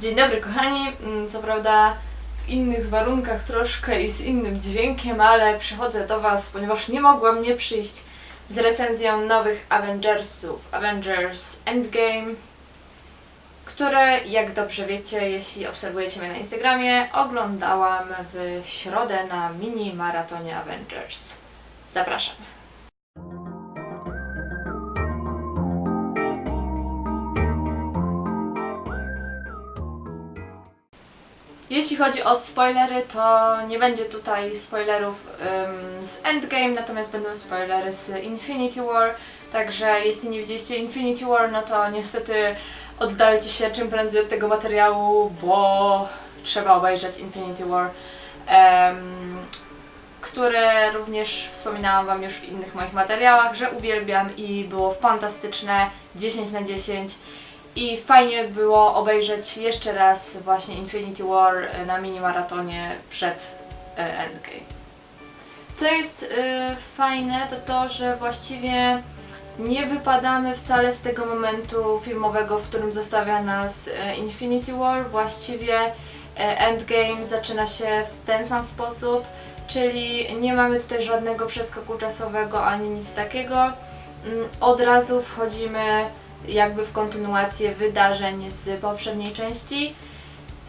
Dzień dobry kochani, Mm, co prawda w innych warunkach troszkę i z innym dźwiękiem, ale przychodzę do Was, ponieważ nie mogłam nie przyjść z recenzją nowych Avengersów, Avengers Endgame, które jak dobrze wiecie, jeśli obserwujecie mnie na Instagramie, oglądałam w środę na mini maratonie Avengers. Zapraszam. Jeśli chodzi o spoilery, to nie będzie tutaj spoilerów z Endgame, natomiast będą spoilery z Infinity War. Także jeśli nie widzieliście Infinity War, no to niestety oddalcie się czym prędzej od tego materiału, bo trzeba obejrzeć Infinity War, em, które również wspominałam Wam już w innych moich materiałach, że uwielbiam i było fantastyczne, 10 na 10. I fajnie było obejrzeć jeszcze raz właśnie Infinity War e, na mini maratonie przed e, Endgame. Co jest e, fajne, to to, że właściwie nie wypadamy wcale z tego momentu filmowego, w którym zostawia nas Infinity War. Właściwie Endgame zaczyna się w ten sam sposób, czyli nie mamy tutaj żadnego przeskoku czasowego ani nic takiego. Mm, Od razu wchodzimy jakby w kontynuację wydarzeń z poprzedniej części.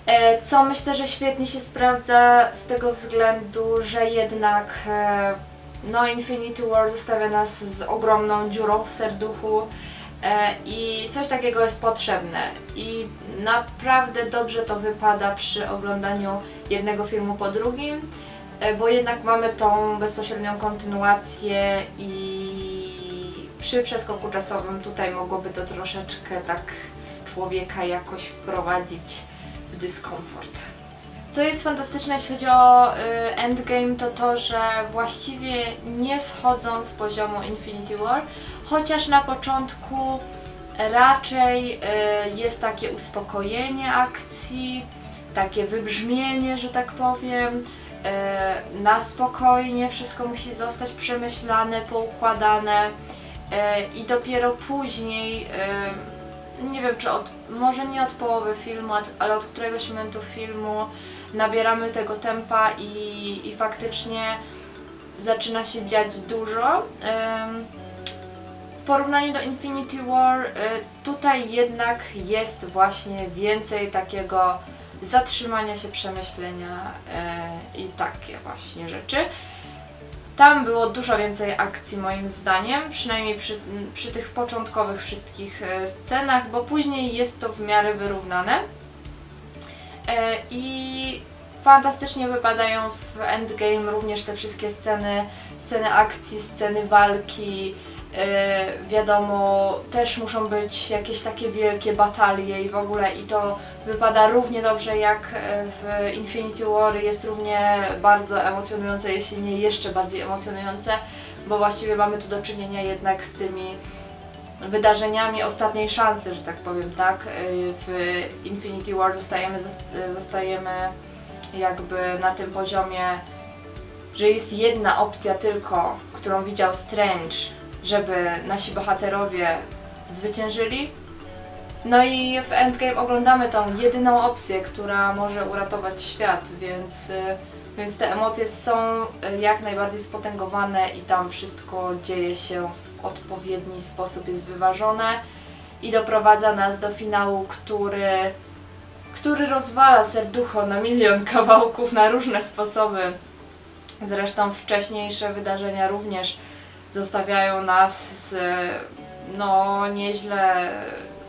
E, Co myślę, że świetnie się sprawdza z tego względu, że jednak e, no Infinity War zostawia nas z ogromną dziurą w serduchu e, i coś takiego jest potrzebne i naprawdę dobrze to wypada przy oglądaniu jednego filmu po drugim, bo jednak mamy tą bezpośrednią kontynuację i przy przeskoku czasowym tutaj mogłoby to troszeczkę tak człowieka jakoś wprowadzić w dyskomfort. Co jest fantastyczne, jeśli chodzi o y, Endgame, to to, że właściwie nie schodzą z poziomu Infinity War, chociaż na początku raczej y, jest takie uspokojenie akcji, takie wybrzmienie, że tak powiem, y, na spokojnie wszystko musi zostać przemyślane, poukładane. E, I dopiero później, e, nie wiem czy od, może nie od połowy filmu, ale od któregoś momentu filmu nabieramy tego tempa i, i faktycznie zaczyna się dziać dużo. Em, W porównaniu do Infinity War, e, tutaj jednak jest właśnie więcej takiego zatrzymania się, przemyślenia e, i takie właśnie rzeczy. Tam było dużo więcej akcji moim zdaniem, przynajmniej przy, przy tych początkowych wszystkich e, scenach, bo później jest to w miarę wyrównane. E, I fantastycznie wypadają w Endgame również te wszystkie sceny, sceny akcji, sceny walki. E, wiadomo, też muszą być jakieś takie wielkie batalie i w ogóle i to wypada równie dobrze jak e, w Infinity War, jest równie bardzo emocjonujące, jeśli nie jeszcze bardziej emocjonujące, bo właściwie mamy tu do czynienia jednak z tymi wydarzeniami ostatniej szansy, że tak powiem, tak? E, W Infinity War zostajemy, zos- zostajemy jakby na tym poziomie, że jest jedna opcja tylko, którą widział Strange, żeby nasi bohaterowie zwyciężyli. No i w Endgame oglądamy tą jedyną opcję, która może uratować świat, więc, y, więc te emocje są y, jak najbardziej spotęgowane i tam wszystko dzieje się w odpowiedni sposób, jest wyważone i doprowadza nas do finału, który, który rozwala serducho na milion kawałków na różne sposoby. Zresztą wcześniejsze wydarzenia również zostawiają nas z no nieźle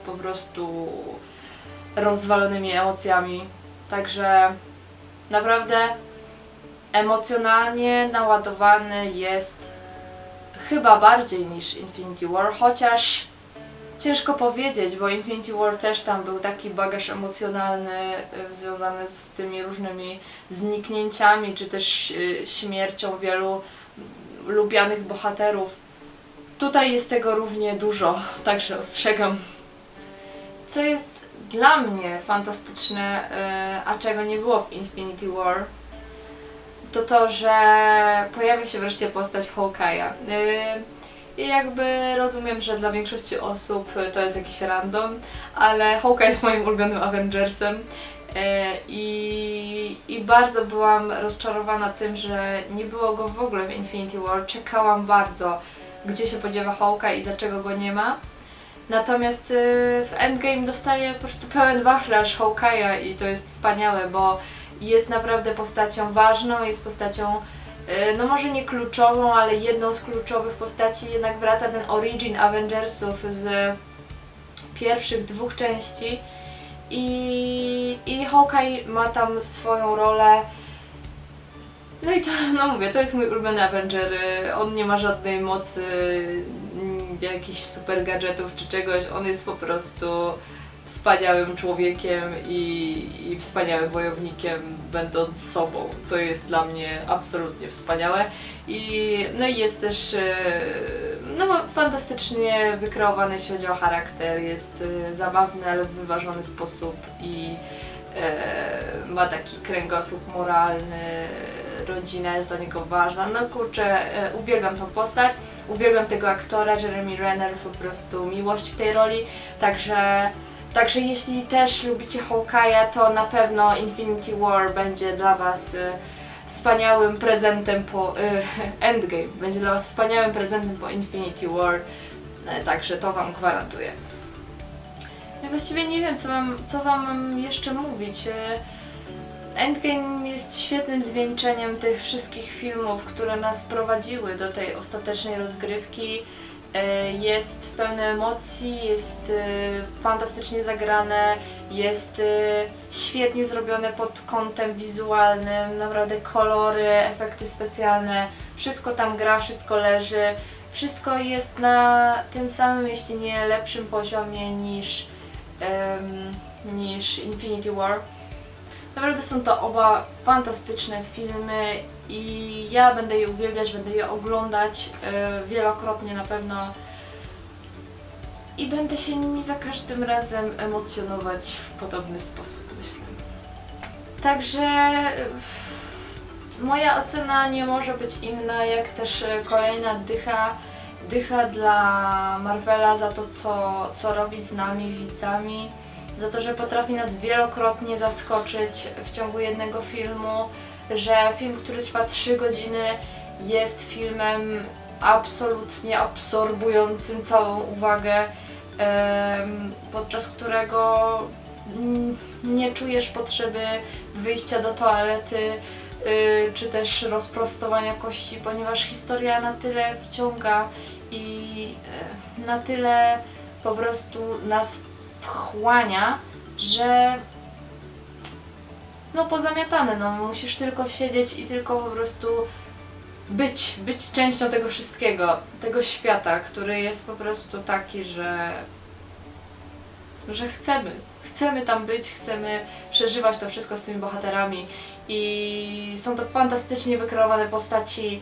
po prostu rozwalonymi emocjami. Także naprawdę emocjonalnie naładowany jest chyba bardziej niż Infinity War, chociaż ciężko powiedzieć, bo Infinity War też tam był taki bagaż emocjonalny y, związany z tymi różnymi zniknięciami, czy też y, śmiercią wielu lubianych bohaterów. Tutaj jest tego równie dużo, także ostrzegam. Co jest dla mnie fantastyczne, y, a czego nie było w Infinity War, to to, że pojawia się wreszcie postać Hawkeye'a. Y, I jakby rozumiem, że dla większości osób to jest jakiś random, ale Hawkeye jest moim ulubionym Avengersem. E, I, I bardzo byłam rozczarowana tym, że nie było go w ogóle w Infinity War. Czekałam bardzo, gdzie się podziewa Hawkeye i dlaczego go nie ma. Natomiast y, w Endgame dostaję po prostu pełen wachlarz Hawkeye'a i to jest wspaniałe, bo jest naprawdę postacią ważną, jest postacią y, no może nie kluczową, ale jedną z kluczowych postaci, jednak wraca ten origin Avengersów z pierwszych dwóch części i, i Hawkeye ma tam swoją rolę. No i to, no mówię, to jest mój ulubiony Avenger. On nie ma żadnej mocy, jakichś super gadżetów czy czegoś. On jest po prostu wspaniałym człowiekiem i, i wspaniałym wojownikiem, będąc sobą, co jest dla mnie absolutnie wspaniałe. I, no i jest też e, no, fantastycznie wykreowany, jeśli chodzi o charakter. Jest e, zabawny, ale w wyważony sposób i e, ma taki kręgosłup moralny, rodzina jest dla niego ważna. No kurczę, e, uwielbiam tą postać, uwielbiam tego aktora, Jeremy Renner, po prostu miłość w tej roli, także Także jeśli też lubicie Hawkeye'a, to na pewno Infinity War będzie dla Was y, wspaniałym prezentem po y, Endgame. Będzie dla Was wspaniałym prezentem po Infinity War. Y, także to Wam gwarantuję. Ja właściwie nie wiem, co, mam, co Wam mam jeszcze mówić. Y, Endgame jest świetnym zwieńczeniem tych wszystkich filmów, które nas prowadziły do tej ostatecznej rozgrywki. E, jest pełne emocji, jest e, fantastycznie zagrane, jest e, świetnie zrobione pod kątem wizualnym, naprawdę kolory, efekty specjalne, wszystko tam gra, wszystko leży, wszystko jest na tym samym, jeśli nie lepszym poziomie niż, um, niż Infinity War. Naprawdę są to oba fantastyczne filmy i ja będę je uwielbiać, będę je oglądać e, wielokrotnie na pewno i będę się nimi za każdym razem emocjonować w podobny sposób, myślę. Także e, moja ocena nie może być inna, jak też e, kolejna dycha, dycha dla Marvela za to, co, co robi z nami, widzami, za to, że potrafi nas wielokrotnie zaskoczyć w ciągu jednego filmu, że film, który trwa 3 godziny, jest filmem absolutnie absorbującym całą uwagę, podczas którego nie czujesz potrzeby wyjścia do toalety y, czy też rozprostowania kości, ponieważ historia na tyle wciąga i y, na tyle po prostu nas wchłania, że no pozamiatane, no musisz tylko siedzieć i tylko po prostu być, być częścią tego wszystkiego, tego świata, który jest po prostu taki, że że chcemy, chcemy tam być, chcemy przeżywać to wszystko z tymi bohaterami i są to fantastycznie wykreowane postaci,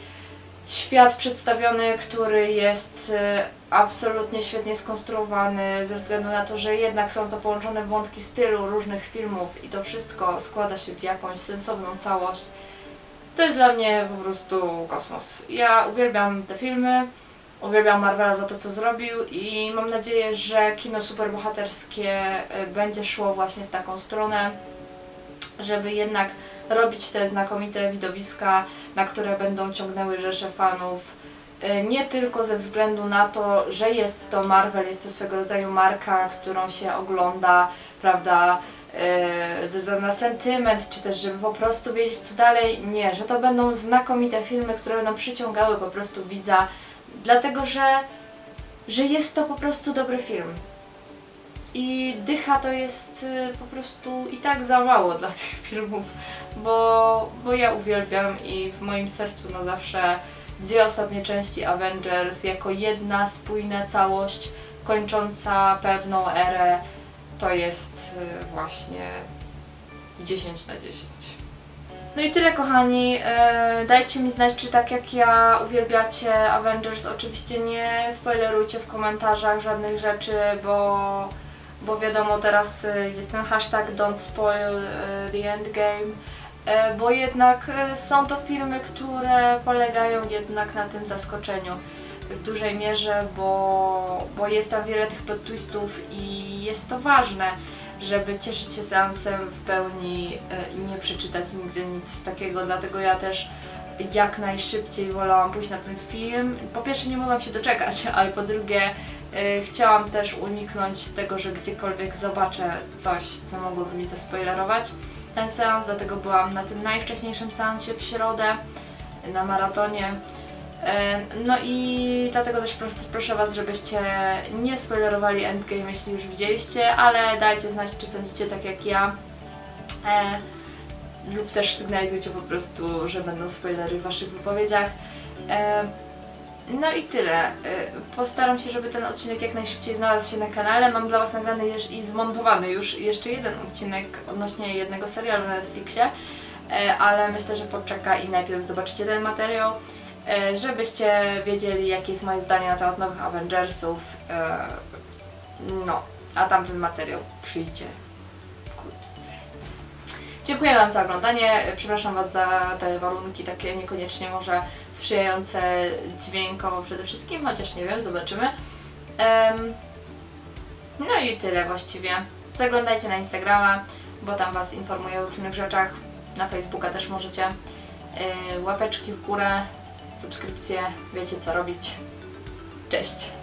świat przedstawiony, który jest e, absolutnie świetnie skonstruowany ze względu na to, że jednak są to połączone wątki stylu różnych filmów i to wszystko składa się w jakąś sensowną całość. To jest dla mnie po prostu kosmos. Ja uwielbiam te filmy, uwielbiam Marvela za to, co zrobił i mam nadzieję, że kino superbohaterskie e, będzie szło właśnie w taką stronę, żeby jednak robić te znakomite widowiska, na które będą ciągnęły rzesze fanów. Y, nie tylko ze względu na to, że jest to Marvel, jest to swego rodzaju marka, którą się ogląda, prawda, y, ze na sentyment, czy też żeby po prostu wiedzieć co dalej. Nie, że to będą znakomite filmy, które będą przyciągały po prostu widza, dlatego że, że jest to po prostu dobry film. I dycha to jest y, po prostu i tak za mało dla tych filmów, bo, bo ja uwielbiam i w moim sercu na zawsze dwie ostatnie części Avengers jako jedna spójna całość kończąca pewną erę to jest y, właśnie 10 na 10. No i tyle kochani, y, dajcie mi znać, czy tak jak ja uwielbiacie Avengers, oczywiście nie spoilerujcie w komentarzach żadnych rzeczy, bo bo wiadomo teraz y, jest ten hashtag don't spoil y, the endgame, y, bo jednak są to filmy, które polegają jednak na tym zaskoczeniu. w dużej mierze, bo, bo jest tam wiele tych plot twistów i jest to ważne, żeby cieszyć się seansem w pełni i nie przeczytać nigdzie nic takiego, dlatego ja też jak najszybciej wolałam pójść na ten film. Po pierwsze nie mogłam się doczekać, ale po drugie chciałam też uniknąć tego, że gdziekolwiek zobaczę coś, co mogłoby mi zaspoilerować ten seans, dlatego byłam na tym najwcześniejszym seansie w środę na maratonie. E, No i dlatego też pros- proszę Was, żebyście nie spoilerowali Endgame, jeśli już widzieliście, ale dajcie znać, czy sądzicie tak jak ja. E, lub też sygnalizujcie po prostu, że będą spoilery w Waszych wypowiedziach. No i tyle. E, Postaram się, żeby ten odcinek jak najszybciej znalazł się na kanale. Mam dla Was nagrany i zmontowany już jeszcze jeden odcinek odnośnie jednego serialu na Netflixie, e, ale myślę, że poczeka i najpierw zobaczycie ten materiał, e, żebyście wiedzieli, jakie jest moje zdanie na temat nowych Avengersów. No, a tamten materiał przyjdzie. Dziękuję Wam za oglądanie. Przepraszam Was za te warunki takie niekoniecznie może sprzyjające dźwiękowo przede wszystkim, chociaż nie wiem, zobaczymy. No i tyle właściwie. Zaglądajcie na Instagrama, bo tam Was informuję o różnych rzeczach. Na Facebooka też możecie. Y, łapeczki w górę, subskrypcje, wiecie co robić. Cześć!